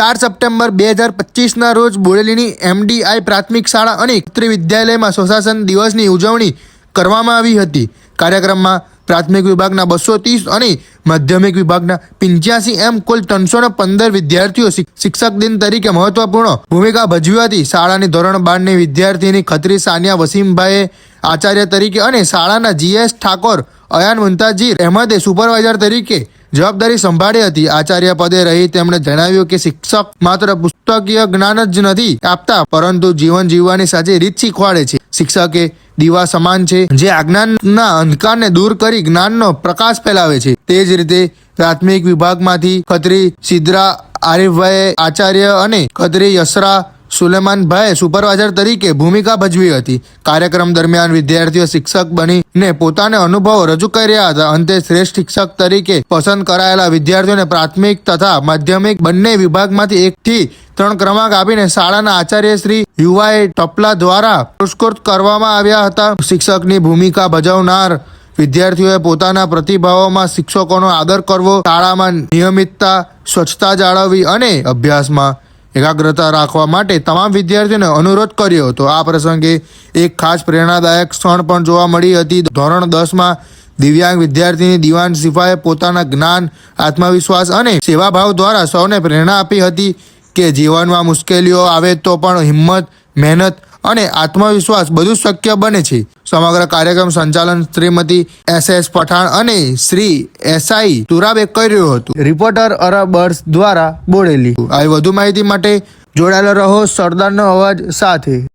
ચાર સપ્ટેમ્બર બે હજાર પચીસના રોજ બોડેલીની એમડીઆઈ પ્રાથમિક શાળા અને ત્રિ વિદ્યાલયમાં સુશાસન દિવસની ઉજવણી કરવામાં આવી હતી. કાર્યક્રમમાં પ્રાથમિક વિભાગના બસો ત્રીસ અને માધ્યમિક વિભાગના પંચ્યાસી એમ કુલ ત્રણસો પંદર વિદ્યાર્થીઓ શિક- શિક્ષક દિન તરીકે મહત્વપૂર્ણ ભૂમિકા ભજવી હતી. શાળાની ધોરણ બારની વિદ્યાર્થીની ખત્રી સાનિયા વસીમભાઈએ આચાર્ય તરીકે અને શાળાના જીએસ ઠાકોર અયાન મુંતાજીર અહેમદે સુપરવાઇઝર તરીકે જવાબદારી સંભાળી હતી. આચાર્ય પદે રહી તેમણે જણાવ્યું કે શિક્ષક માત્ર પુસ્તકીય જ્ઞાન જ નથી આપતા, પરંતુ જીવન જીવવાની સાચી રીત શીખવાડે છે. શિક્ષકે દીવા સમાન છે. જે અજ્ઞાનના અંધકારને દૂર કરી જ્ઞાનનો પ્રકાશ ફેલાવે છે. તે જ રીતે પ્રાથમિક વિભાગમાંથી ખત્રી સિદ્રા આરિફભાઈ આચાર્ય અને ખત્રી યસરા સુલેમાનભાઈએ સુપરવાઇઝર તરીકે ભૂમિકા ભજવી હતી. કાર્યક્રમ દરમિયાન વિદ્યાર્થીઓ શિક્ષક બનીને પોતાના અનુભવો રજૂ કરી રહ્યા હતા. અંતે શ્રેષ્ઠ શિક્ષક તરીકે પસંદ કરાયેલા વિદ્યાર્થીઓને પ્રાથમિક તથા માધ્યમિક બંને વિભાગમાંથી એકથી ત્રણ ક્રમાંક આપીને શાળાના આચાર્ય શ્રી યુવાએ ટપલા દ્વારા પુરસ્કૃત કરવામાં આવ્યા હતા. શિક્ષકની ભૂમિકા ભજવનાર વિદ્યાર્થીઓએ પોતાના પ્રતિભાવોમાં શિક્ષકોનો આદર કરવો, શાળામાં નિયમિતતા, સ્વચ્છતા જાળવવી અને અભ્યાસમાં એકાગ્રતા રાખવા માટે તમામ વિદ્યાર્થીઓને અનુરોધ કર્યો હતો. આ પ્રસંગે એક ખાસ પ્રેરણાદાયક ક્ષણ પણ જોવા મળી હતી. ધોરણ દસમાં દિવ્યાંગ વિદ્યાર્થીની દિવાન સિફાએ પોતાના જ્ઞાન, આત્મવિશ્વાસ અને સેવાભાવ દ્વારા સૌને પ્રેરણા આપી હતી કે જીવનમાં મુશ્કેલીઓ આવે તો પણ હિંમત, મહેનત અને આત્મવિશ્વાસ બધું શક્ય બને છે. સમગ્ર કાર્યક્રમ સંચાલન શ્રીમતી એસ એસ પઠાણ અને શ્રી એસઆઈ તુરાબે કર્યું હતું. રિપોર્ટર અરબર્સ દ્વારા બોડેલી. આવી વધુ માહિતી માટે જોડાયેલા રહો સરદારનો અવાજ સાથે.